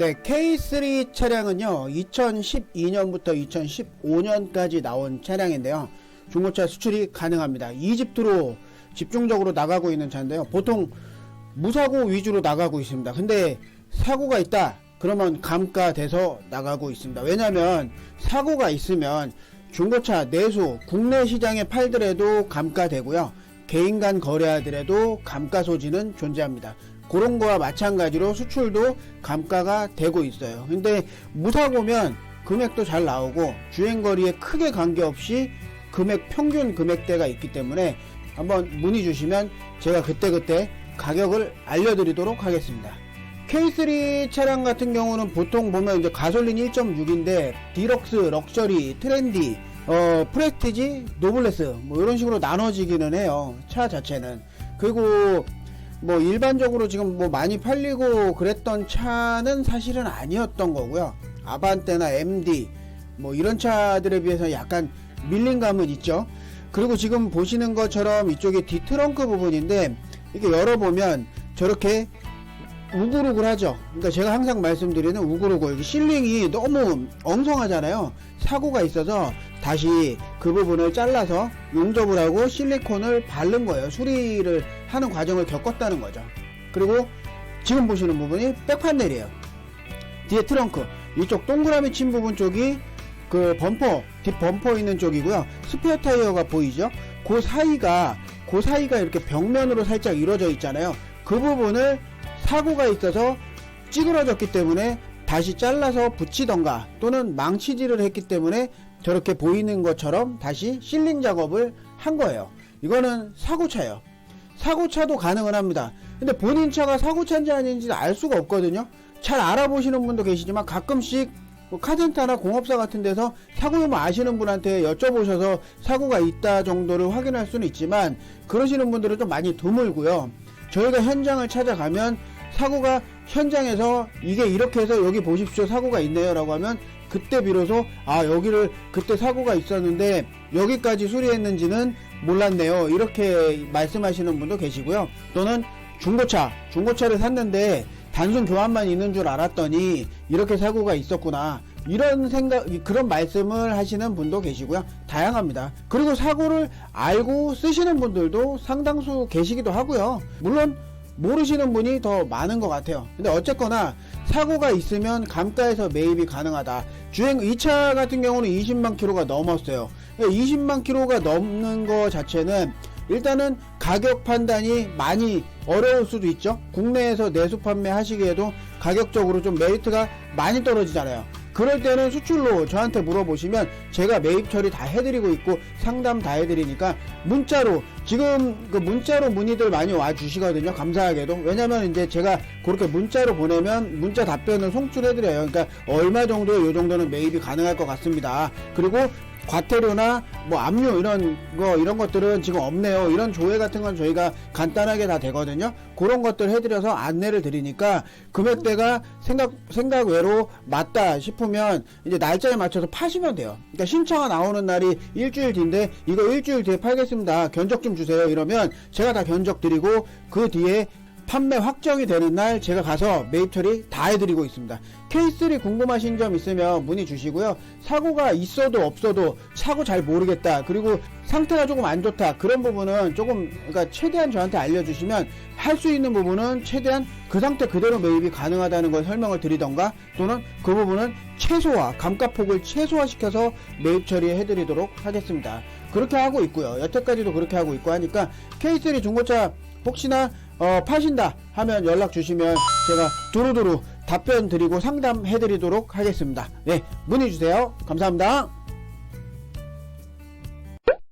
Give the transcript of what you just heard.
네, K3 차량은요, 2012년부터 2015년까지 나온 차량인데요. 중고차 수출이 가능합니다. 이집트로 집중적으로 나가고 있는 차인데요. 보통 무사고 위주로 나가고 있습니다. 근데 사고가 있다. 그러면 감가돼서 나가고 있습니다. 왜냐하면 사고가 있으면 중고차 내수 국내 시장에 팔더라도 감가되고요. 개인 간 거래하더라도 감가 소지는 존재합니다. 그런 거와 마찬가지로 수출도 감가가 되고 있어요. 근데 무사고면 금액도 잘 나오고 주행거리에 크게 관계없이 금액 평균 금액대가 있기 때문에 한번 문의 주시면 제가 그때 그때 가격을 알려드리도록 하겠습니다. K3 차량 같은 경우는 보통 보면 이제 가솔린 1.6인데 디럭스, 럭셔리, 트렌디, 어, 프레스티지, 노블레스 뭐 이런 식으로 나눠지기는 해요. 차 자체는. 그리고 뭐 일반적으로 지금 뭐 많이 팔리고 그랬던 차는 사실은 아니었던 거고요. 아반떼나 MD 뭐 이런 차들에 비해서 약간 밀린 감은 있죠. 그리고 지금 보시는 것처럼 이쪽에 뒤트렁크 부분인데 이렇게 열어보면 저렇게 우글우글하죠. 그러니까 제가 항상 말씀드리는 우글우글 실링이 너무 엉성하잖아요. 사고가 있어서 다시 그 부분을 잘라서 용접을 하고 실리콘을 바른 거예요. 수리를 하는 과정을 겪었다는 거죠. 그리고 지금 보시는 부분이 백판넬이에요. 뒤에 트렁크 이쪽 동그라미 친 부분 쪽이 그 범퍼 뒷 범퍼 있는 쪽이고요. 스페어 타이어가 보이죠? 그 사이가 그 사이가 이렇게 벽면으로 살짝 이루어져 있잖아요. 그 부분을 사고가 있어서 찌그러졌기 때문에 다시 잘라서 붙이던가 또는 망치질을 했기 때문에 저렇게 보이는 것처럼 다시 실링 작업을 한 거예요. 이거는 사고차예요. 사고차도 가능은 합니다. 근데 본인 차가 사고차인지 아닌지 알 수가 없거든요. 잘 알아보시는 분도 계시지만 가끔씩 뭐 카센터나 공업사 같은 데서 사고 유무 아시는 분한테 여쭤보셔서 사고가 있다 정도를 확인할 수는 있지만 그러시는 분들은 좀 많이 드물고요. 저희가 현장을 찾아가면 사고가 현장에서 이게 이렇게 해서 여기 보십시오. 사고가 있네요 라고 하면 그때 비로소 아 여기를 그때 사고가 있었는데 여기까지 수리했는지는 몰랐네요. 이렇게 말씀하시는 분도 계시고요. 또는 중고차 중고차를 샀는데 단순 교환만 있는 줄 알았더니 이렇게 사고가 있었구나. 이런 생각 그런 말씀을 하시는 분도 계시고요. 다양합니다. 그리고 사고를 알고 쓰시는 분들도 상당수 계시기도 하고요. 물론 모르시는 분이 더 많은 것 같아요 근데 어쨌거나 사고가 있으면 감가에서 매입이 가능하다 주행 이차 같은 경우는 20만 킬로가 넘었어요 20만 킬로가 넘는 거 자체는 일단은 가격 판단이 많이 어려울 수도 있죠. 국내에서 내수 판매 하시기에도 가격적으로 좀 메리트가 많이 떨어지잖아요. 그럴 때는 수출로 저한테 물어보시면 제가 매입 처리 다 해드리고 있고 상담 다 해드리니까 문자로 지금 그 문자로 문의들 많이 와 주시거든요. 감사하게도 왜냐면 이제 제가 그렇게 문자로 보내면 문자 답변을 송출해드려요. 그러니까 얼마 정도 요 정도는 매입이 가능할 것 같습니다. 그리고 과태료나 뭐 압류 이런 거 이런 것들은 지금 없네요. 이런 조회 같은 건 저희가 간단하게 다 되거든요. 그런 것들 해드려서 안내를 드리니까 금액대가 생각 생각 외로 맞다 싶으면 이제 날짜에 맞춰서 파시면 돼요. 그러니까 신차가 나오는 날이 일주일 뒤인데 이거 일주일 뒤에 팔겠습니다. 견적 좀 주세요. 이러면 제가 다 견적 드리고 그 뒤에 판매 확정이 되는 날 제가 가서 매입 처리 다 해드리고 있습니다. K3 궁금하신 점 있으면 문의 주시고요. 사고가 있어도 없어도 차고 잘 모르겠다. 그리고 상태가 조금 안 좋다. 그런 부분은 조금 그러니까 최대한 저한테 알려주시면 할 수 있는 부분은 최대한 그 상태 그대로 매입이 가능하다는 걸 설명을 드리던가 또는 그 부분은 최소화 감가폭을 최소화시켜서 매입 처리해 드리도록 하겠습니다. 그렇게 하고 있고요. 여태까지도 그렇게 하고 있고 하니까 K3 중고차 혹시나 어, 파신다 하면 연락 주시면 제가 두루두루 답변 드리고 상담해 드리도록 하겠습니다. 네, 문의 주세요. 감사합니다.